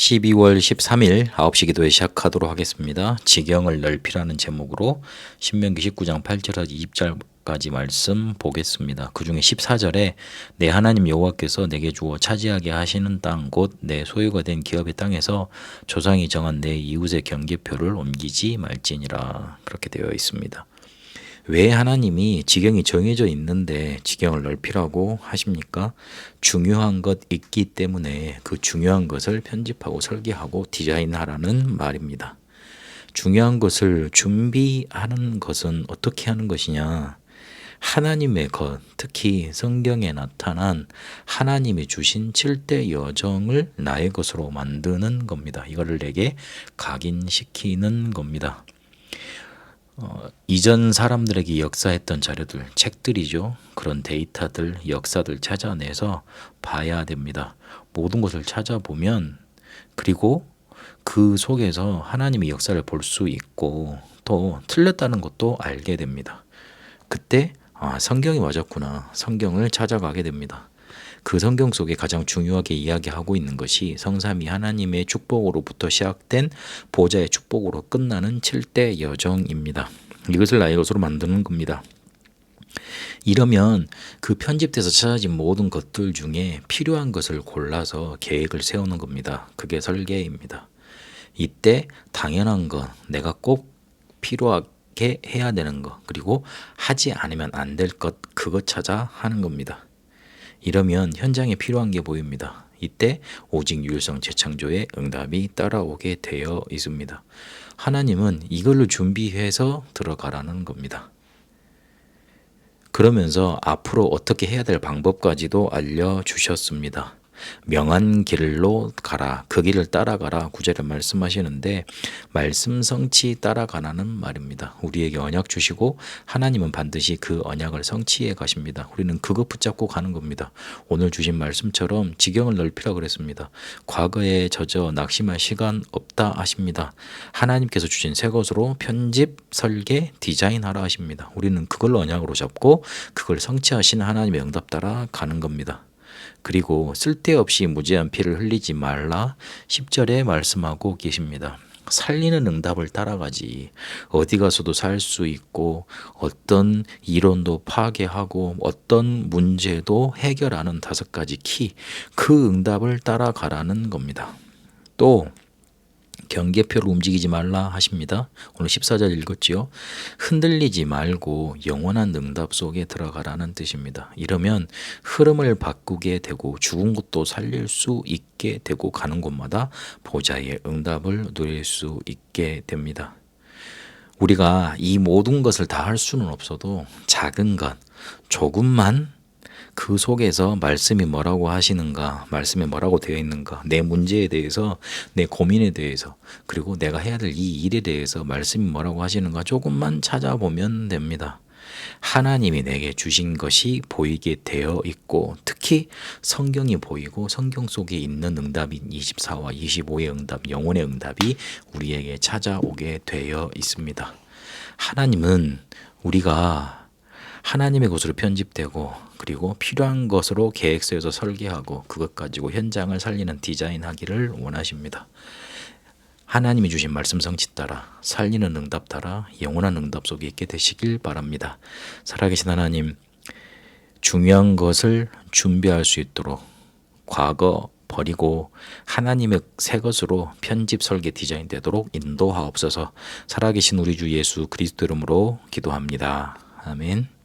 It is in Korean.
12월 13일 9시 기도에 시작하도록 하겠습니다. 지경을 넓히라는 제목으로 신명기 19장 8절에서 20절까지 말씀 보겠습니다. 그 중에 14절에 내 하나님 여호와께서 내게 주어 차지하게 하시는 땅 곧 내 소유가 된 기업의 땅에서 조상이 정한 내 이웃의 경계표를 옮기지 말지니라 그렇게 되어 있습니다. 왜 하나님이 지경이 정해져 있는데 지경을 넓히라고 하십니까? 중요한 것 있기 때문에 그 중요한 것을 편집하고 설계하고 디자인하라는 말입니다. 중요한 것을 준비하는 것은 어떻게 하는 것이냐? 하나님의 것, 특히 성경에 나타난 하나님이 주신 7대 여정을 나의 것으로 만드는 겁니다. 이거를 내게 각인시키는 겁니다. 어, 이전 사람들에게 역사했던 자료들, 책들이죠. 그런 데이터들, 역사들 찾아내서 봐야 됩니다. 모든 것을 찾아보면 그리고 그 속에서 하나님의 역사를 볼 수 있고 또 틀렸다는 것도 알게 됩니다. 그때 아, 성경이 맞았구나. 성경을 찾아가게 됩니다. 그 성경 속에 가장 중요하게 이야기하고 있는 것이 성삼이 하나님의 축복으로부터 시작된 보좌의 축복으로 끝나는 7대 여정입니다. 이것을 나의 것으로 만드는 겁니다. 이러면 그 편집돼서 찾아진 모든 것들 중에 필요한 것을 골라서 계획을 세우는 겁니다. 그게 설계입니다. 이때 당연한 것, 내가 꼭 필요하게 해야 되는 것, 그리고 하지 않으면 안 될 것, 그것 찾아 하는 겁니다. 이러면 현장에 필요한 게 보입니다. 이때 오직 유일성 재창조의 응답이 따라오게 되어 있습니다. 하나님은 이걸로 준비해서 들어가라는 겁니다. 그러면서 앞으로 어떻게 해야 될 방법까지도 알려주셨습니다. 명한 길로 가라. 그 길을 따라가라. 구절에 말씀하시는데 말씀 성취 따라가라는 말입니다. 우리에게 언약 주시고 하나님은 반드시 그 언약을 성취해 가십니다. 우리는 그것 붙잡고 가는 겁니다. 오늘 주신 말씀처럼 지경을 넓히라 그랬습니다. 과거에 젖어 낙심할 시간 없다 하십니다. 하나님께서 주신 새 것으로 편집, 설계, 디자인하라 하십니다. 우리는 그걸 언약으로 잡고 그걸 성취하신 하나님의 응답 따라 가는 겁니다. 그리고 쓸데없이 무지한 피를 흘리지 말라 10절에 말씀하고 계십니다. 살리는 응답을 따라가지 어디 가서도 살 수 있고 어떤 이론도 파괴하고 어떤 문제도 해결하는 다섯 가지 키 그 응답을 따라가라는 겁니다. 또 경계표를 움직이지 말라 하십니다. 오늘 14절 읽었지요. 흔들리지 말고 영원한 응답 속에 들어가라는 뜻입니다. 이러면 흐름을 바꾸게 되고 죽은 것도 살릴 수 있게 되고 가는 곳마다 보좌의 응답을 누릴 수 있게 됩니다. 우리가 이 모든 것을 다 할 수는 없어도 작은 것, 조금만 그 속에서 말씀이 뭐라고 하시는가, 말씀에 뭐라고 되어 있는가, 내 문제에 대해서, 내 고민에 대해서, 그리고 내가 해야 될 이 일에 대해서 말씀이 뭐라고 하시는가 조금만 찾아보면 됩니다. 하나님이 내게 주신 것이 보이게 되어 있고 특히 성경이 보이고 성경 속에 있는 응답인 24와 25의 응답, 영혼의 응답이 우리에게 찾아오게 되어 있습니다. 하나님은 우리가 하나님의 것으로 편집되고 그리고 필요한 것으로 계획서에서 설계하고 그것 가지고 현장을 살리는 디자인하기를 원하십니다. 하나님이 주신 말씀 성취 따라 살리는 응답 따라 영원한 응답 속에 있게 되시길 바랍니다. 살아계신 하나님 중요한 것을 준비할 수 있도록 과거 버리고 하나님의 새 것으로 편집 설계 디자인 되도록 인도하옵소서 살아계신 우리 주 예수 그리스도 이름으로 기도합니다. 아멘.